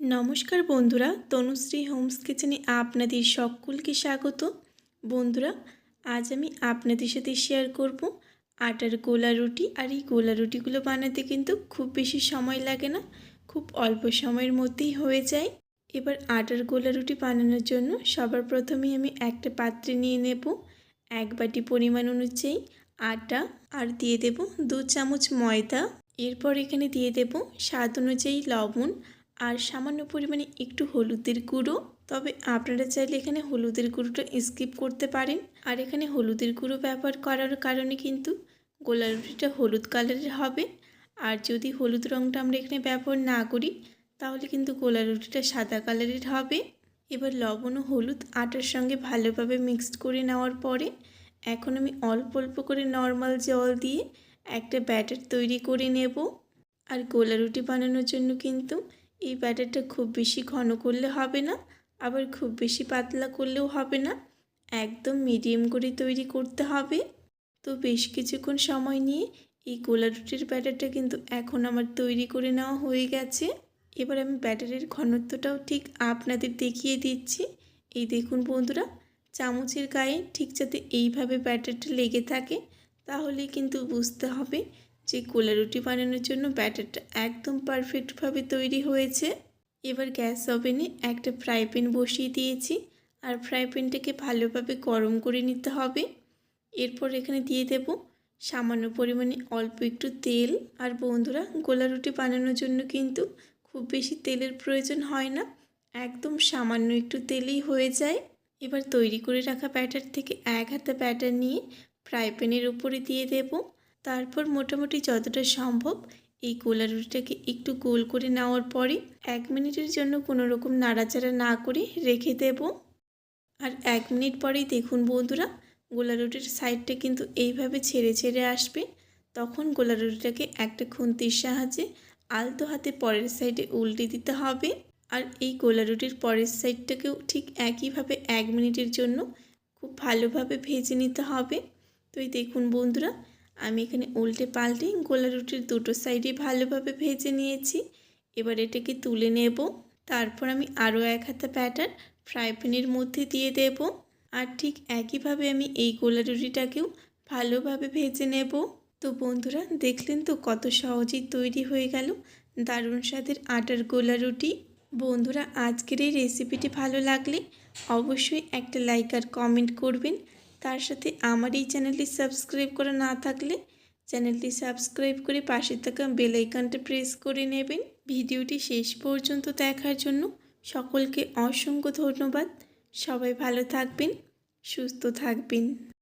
নমস্কার বন্ধুরা, তনুশ্রী হোমস কিচেনে আপনাদের সকলকে স্বাগত। বন্ধুরা, আজ আমি আপনাদের সাথে শেয়ার করব আটার গোলা রুটি আর এই গোলা রুটিগুলো বানাতে কিন্তু খুব বেশি সময় লাগে না, খুব অল্প সময়ের মধ্যেই হয়ে যায়। এবার আটার গোলা রুটি বানানোর জন্য সবার প্রথমেই আমি একটা পাত্রে নিয়ে নেব এক বাটি পরিমাণ অনুযায়ী আটা আর দিয়ে দেব দু চামচ ময়দা। এরপর এখানে দিয়ে দেব স্বাদ অনুযায়ী লবণ আর সামান্য পরিমাণে একটু হলুদের গুঁড়ো। তবে আপনারা চাইলে এখানে হলুদের গুঁড়োটা স্কিপ করতে পারেন। আর এখানে হলুদের গুঁড়ো ব্যবহার করার কারণে কিন্তু গোলা রুটিটা হলুদ কালারের হবে। আর যদি হলুদ রঙটা আমরা এখানে ব্যবহার না করি, তাহলে কিন্তু গোলা রুটিটা সাদা কালারের হবে। এবার লবণ ও হলুদ আটার সঙ্গে ভালোভাবে মিক্সড করে নেওয়ার পরে, এখন আমি অল্প অল্প করে নর্মাল জল দিয়ে একটা ব্যাটার তৈরি করে নেব। আর গোলা রুটি বানানোর জন্য কিন্তু এই ব্যাটারটা খুব বেশি ঘন করলে হবে না, আবার খুব বেশি পাতলা করলেও হবে না। একদম মিডিয়াম করে তৈরি করতে হবে। তো বেশ কিছুক্ষণ সময় নিয়ে এই গোলা রুটির ব্যাটারটা কিন্তু এখন আমার তৈরি করে নেওয়া হয়ে গেছে। এবার আমি ব্যাটারের ঘনত্বটাও ঠিক আপনাদের দেখিয়ে দিচ্ছি। এই দেখুন বন্ধুরা, চামচের গায়ে ঠিক যাতে এইভাবে ব্যাটারটা লেগে থাকে তাহলে কিন্তু বুঝতে হবে যে গোলা রুটি বানানোর জন্য ব্যাটারটা একদম পারফেক্টভাবে তৈরি হয়েছে। এবার গ্যাস ওভেনে একটা ফ্রাই প্যান বসিয়ে দিয়েছি আর ফ্রাই প্যানটাকে ভালোভাবে গরম করে নিতে হবে। এরপর এখানে দিয়ে দেব সামান্য পরিমাণে অল্প একটু তেল। আর বন্ধুরা, গোলা রুটি বানানোর জন্য কিন্তু খুব বেশি তেলের প্রয়োজন হয় না, একদম সামান্য একটু তেলেই হয়ে যায়। এবার তৈরি করে রাখা ব্যাটার থেকে এক হাতে ব্যাটার নিয়ে ফ্রাই প্যানের উপরে দিয়ে দেবো। তারপর মোটামুটি যতটা সম্ভব এই গোলা রুটিটাকে একটু গোল করে নেওয়ার পরে এক মিনিটের জন্য কোনো রকম নাড়াচাড়া না করে রেখে দেব। আর এক মিনিট পরেই দেখুন বন্ধুরা গোলা রুটির সাইডটা কিন্তু এইভাবে ছেড়ে ছেড়ে আসবে। তখন গোলা রুটিটাকে একটা খুন্তির সাহায্যে আলতো হাতে পরের সাইডে উল্টে দিতে হবে। আর এই গোলা রুটির পরের সাইডটাকেও ঠিক একইভাবে এক মিনিটের জন্য খুব ভালোভাবে ভেজে নিতে হবে। তো এই দেখুন বন্ধুরা আমি এখানে উল্টে পাল্টে গোলা রুটির দুটো সাইডে ভালোভাবে ভেজে নিয়েছি। এবার এটাকে তুলে নেব। তারপর আমি আরও এক হাতে প্যাটার্ন ফ্রাই প্যানের মধ্যে দিয়ে দেব। আর ঠিক একইভাবে আমি এই গোলা রুটিটাকেও ভালোভাবে ভেজে নেব। তো বন্ধুরা, দেখলেন তো কত সহজেই তৈরি হয়ে গেল দারুণ স্বাদের আটার গোলা রুটি। বন্ধুরা, আজকের এই রেসিপিটি ভালো লাগলে অবশ্যই একটা লাইক আর কমেন্ট করবেন। তার সাথে আমার এই চ্যানেলটি সাবস্ক্রাইব করা না থাকলে চ্যানেলটি সাবস্ক্রাইব করে পাশে থাকা বেল আইকনটা প্রেস করে নেবেন। ভিডিওটি শেষ পর্যন্ত দেখার জন্য সকলকে অসংখ্য ধন্যবাদ। সবাই ভালো থাকবেন, সুস্থ থাকবেন।